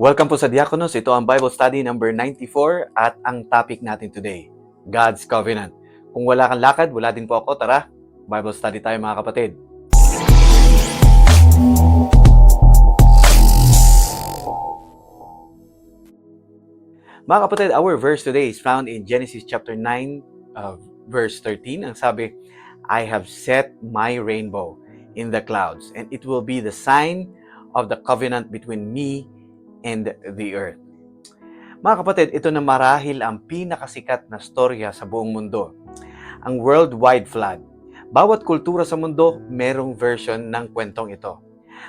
Welcome po sa Diakonos. Ito ang Bible Study number 94 at ang topic natin today, God's Covenant. Kung wala kang lakad, wala din po ako. Tara, Bible Study tayo mga kapatid. Mga kapatid, our verse today is found in Genesis chapter 9, uh, verse 13. Ang sabi, I have set my rainbow in the clouds, and it will be the sign of the covenant between me and the earth. Mga kapatid, ito na marahil ang pinakasikat na storya sa buong mundo. Ang worldwide flood. Bawat kultura sa mundo, merong version ng kwentong ito.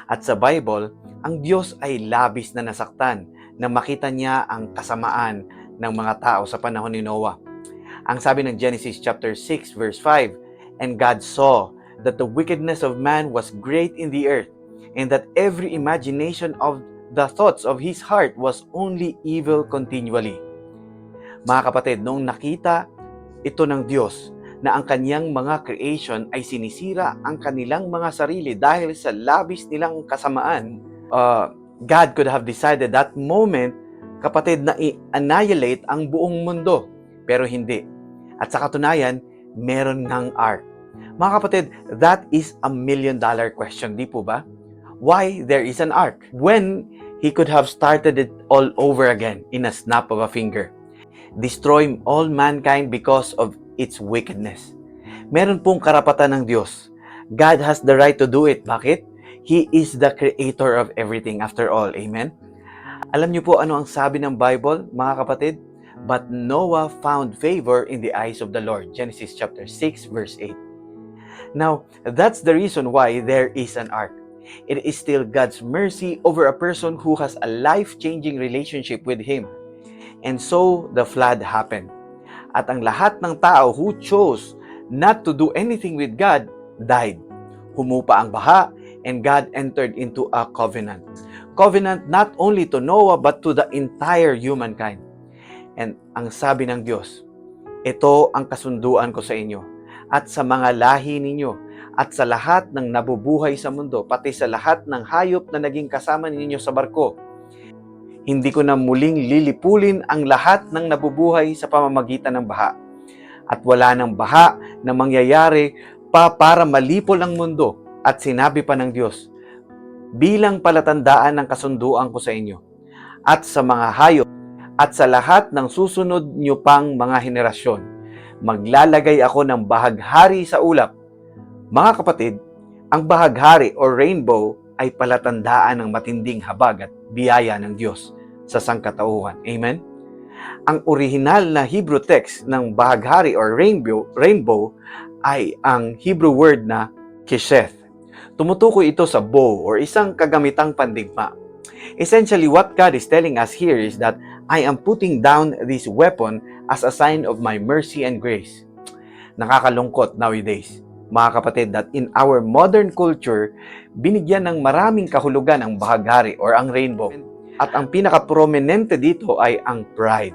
At sa Bible, ang Diyos ay labis na nasaktan na makita niya ang kasamaan ng mga tao sa panahon ni Noah. Ang sabi ng Genesis chapter 6 verse 5, And God saw that the wickedness of man was great in the earth, and that every imagination of the thoughts of his heart was only evil continually. Mga kapatid, noong nakita ito ng Diyos na ang kanyang mga creation ay sinisira ang kanilang mga sarili dahil sa labis nilang kasamaan, uh, God could have decided that moment, kapatid, na i-annihilate ang buong mundo. Pero hindi. At sa katunayan, meron ngang ark. Mga kapatid, that is a million dollar question, di po ba? Why there is an ark? When he could have started it all over again in a snap of a finger. Destroy all mankind because of its wickedness. Meron pong karapatan ng Diyos. God has the right to do it. Bakit? He is the creator of everything after all. Amen? Alam niyo po ano ang sabi ng Bible, mga kapatid? But Noah found favor in the eyes of the Lord. Genesis chapter 6 verse 8. Now, that's the reason why there is an ark. It is still God's mercy over a person who has a life-changing relationship with Him. And so, the flood happened. At ang lahat ng tao who chose not to do anything with God died. Humupa ang baha and God entered into a covenant. Covenant not only to Noah but to the entire humankind. And ang sabi ng Diyos, ito ang kasunduan ko sa inyo at sa mga lahi ninyo at sa lahat ng nabubuhay sa mundo, pati sa lahat ng hayop na naging kasama ninyo sa barko. Hindi ko na muling lilipulin ang lahat ng nabubuhay sa pamamagitan ng baha. At wala ng baha na mangyayari pa para malipol ang mundo. At sinabi pa ng Diyos, bilang palatandaan ng kasunduan ko sa inyo, at sa mga hayop, at sa lahat ng susunod nyo pang mga henerasyon, maglalagay ako ng bahaghari sa ulap mga kapatid, ang bahaghari o rainbow ay palatandaan ng matinding habag at biyaya ng Diyos sa sangkatauhan. Amen? Ang orihinal na Hebrew text ng bahaghari or rainbow, rainbow ay ang Hebrew word na kisheth. Tumutukoy ito sa bow or isang kagamitang pandigma. Essentially, what God is telling us here is that I am putting down this weapon as a sign of my mercy and grace. Nakakalungkot nowadays mga kapatid, that in our modern culture, binigyan ng maraming kahulugan ang bahaghari or ang rainbow. At ang pinaka-prominente dito ay ang pride.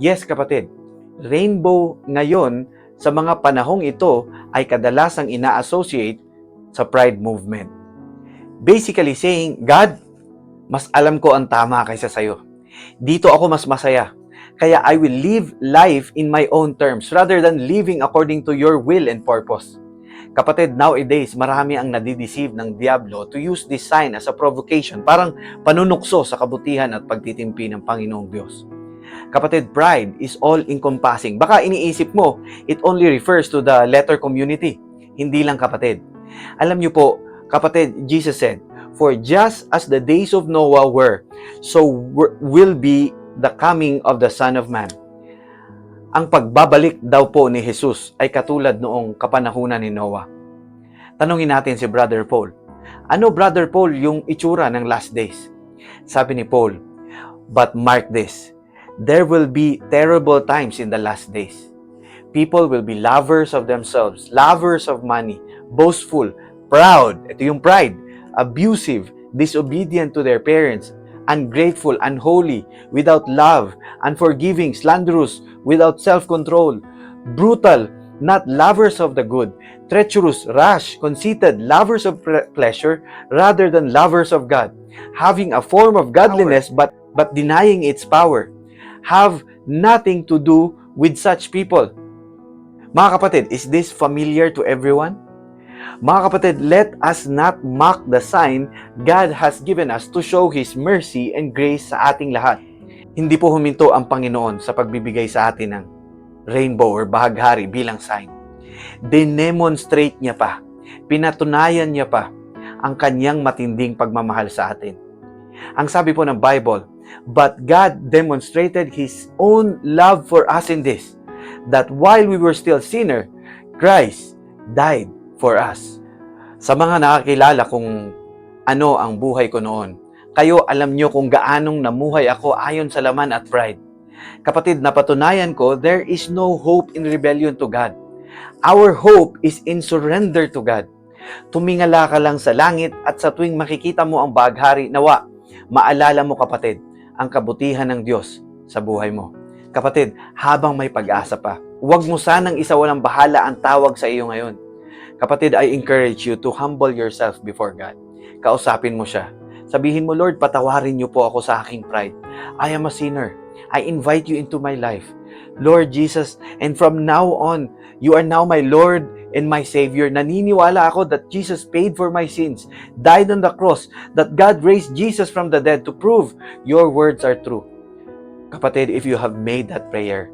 Yes, kapatid, rainbow ngayon sa mga panahong ito ay kadalasang ina-associate sa pride movement. Basically saying, God, mas alam ko ang tama kaysa sayo. Dito ako mas masaya. Kaya I will live life in my own terms rather than living according to your will and purpose. Kapatid, nowadays, marami ang nadideceive ng Diablo to use this sign as a provocation, parang panunukso sa kabutihan at pagtitimpi ng Panginoong Diyos. Kapatid, pride is all-encompassing. Baka iniisip mo, it only refers to the letter community. Hindi lang kapatid. Alam niyo po, kapatid, Jesus said, For just as the days of Noah were, so will be the coming of the Son of Man ang pagbabalik daw po ni Jesus ay katulad noong kapanahunan ni Noah. Tanungin natin si Brother Paul. Ano Brother Paul yung itsura ng last days? Sabi ni Paul, But mark this, there will be terrible times in the last days. People will be lovers of themselves, lovers of money, boastful, proud, ito yung pride, abusive, disobedient to their parents, ungrateful, unholy, without love, unforgiving, slanderous, without self-control, brutal, not lovers of the good, treacherous, rash, conceited, lovers of pleasure rather than lovers of God, having a form of godliness but but denying its power. Have nothing to do with such people. Mga kapatid, is this familiar to everyone? Mga kapatid, let us not mock the sign God has given us to show His mercy and grace sa ating lahat. Hindi po huminto ang Panginoon sa pagbibigay sa atin ng rainbow or bahaghari bilang sign. Dinemonstrate niya pa, pinatunayan niya pa ang kanyang matinding pagmamahal sa atin. Ang sabi po ng Bible, But God demonstrated His own love for us in this, that while we were still sinner, Christ died for us. Sa mga nakakilala kung ano ang buhay ko noon, kayo alam nyo kung gaanong namuhay ako ayon sa laman at pride. Kapatid, napatunayan ko, there is no hope in rebellion to God. Our hope is in surrender to God. Tumingala ka lang sa langit at sa tuwing makikita mo ang baghari, nawa, maalala mo kapatid, ang kabutihan ng Diyos sa buhay mo. Kapatid, habang may pag-asa pa, huwag mo sanang isawalang bahala ang tawag sa iyo ngayon. Kapatid, I encourage you to humble yourself before God. Kausapin mo siya. Sabihin mo, Lord, patawarin niyo po ako sa aking pride. I am a sinner. I invite you into my life. Lord Jesus, and from now on, you are now my Lord and my Savior. Naniniwala ako that Jesus paid for my sins, died on the cross, that God raised Jesus from the dead to prove your words are true. Kapatid, if you have made that prayer,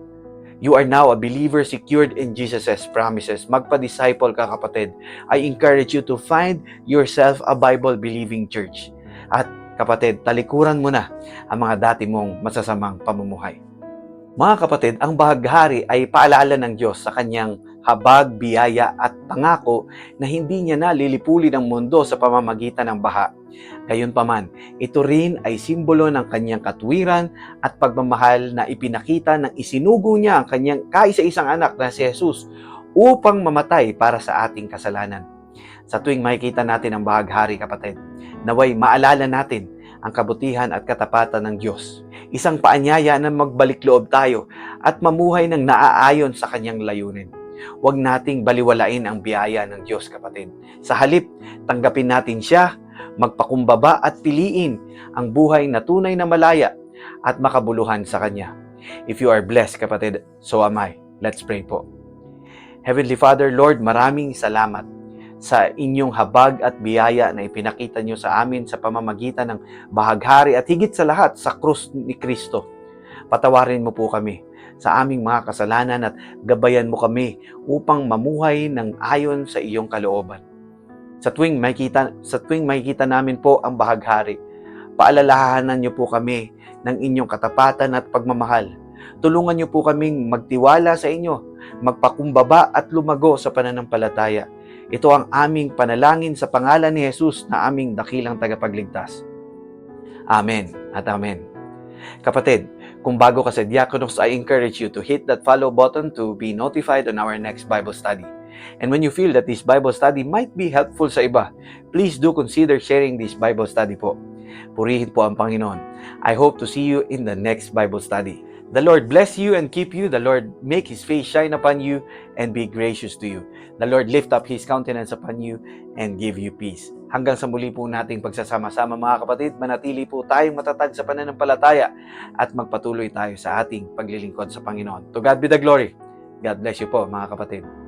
you are now a believer secured in Jesus' promises. Magpa-disciple ka kapatid. I encourage you to find yourself a Bible-believing church. At kapatid, talikuran mo na ang mga dati mong masasamang pamumuhay. Mga kapatid, ang bahaghari ay paalala ng Diyos sa kanyang habag, biyaya at pangako na hindi niya na lilipulin ang mundo sa pamamagitan ng baha. Gayunpaman, ito rin ay simbolo ng kanyang katwiran at pagmamahal na ipinakita ng isinugo niya ang kanyang kaisa-isang anak na si Jesus upang mamatay para sa ating kasalanan. Sa tuwing makikita natin ang bahaghari kapatid, naway maalala natin ang kabutihan at katapatan ng Diyos. Isang paanyaya na magbalik loob tayo at mamuhay ng naaayon sa kanyang layunin. Huwag nating baliwalain ang biyaya ng Diyos, kapatid. Sa halip, tanggapin natin siya, magpakumbaba at piliin ang buhay na tunay na malaya at makabuluhan sa Kanya. If you are blessed, kapatid, so am I. Let's pray po. Heavenly Father, Lord, maraming salamat sa inyong habag at biyaya na ipinakita nyo sa amin sa pamamagitan ng bahaghari at higit sa lahat sa krus ni Kristo. Patawarin mo po kami sa aming mga kasalanan at gabayan mo kami upang mamuhay ng ayon sa iyong kalooban. Sa tuwing makita sa tuwing makikita namin po ang bahaghari, paalalahanan niyo po kami ng inyong katapatan at pagmamahal. Tulungan niyo po kaming magtiwala sa inyo, magpakumbaba at lumago sa pananampalataya. Ito ang aming panalangin sa pangalan ni Jesus na aming dakilang tagapagligtas. Amen at Amen. Kapatid, kung bago ka sa Diakonos, I encourage you to hit that follow button to be notified on our next Bible study. And when you feel that this Bible study might be helpful sa iba, please do consider sharing this Bible study po. Purihin po ang Panginoon. I hope to see you in the next Bible study. The Lord bless you and keep you. The Lord make His face shine upon you and be gracious to you. The Lord lift up His countenance upon you and give you peace. Hanggang sa muli po nating pagsasama-sama mga kapatid, manatili po tayong matatag sa pananampalataya at magpatuloy tayo sa ating paglilingkod sa Panginoon. To God be the glory. God bless you po mga kapatid.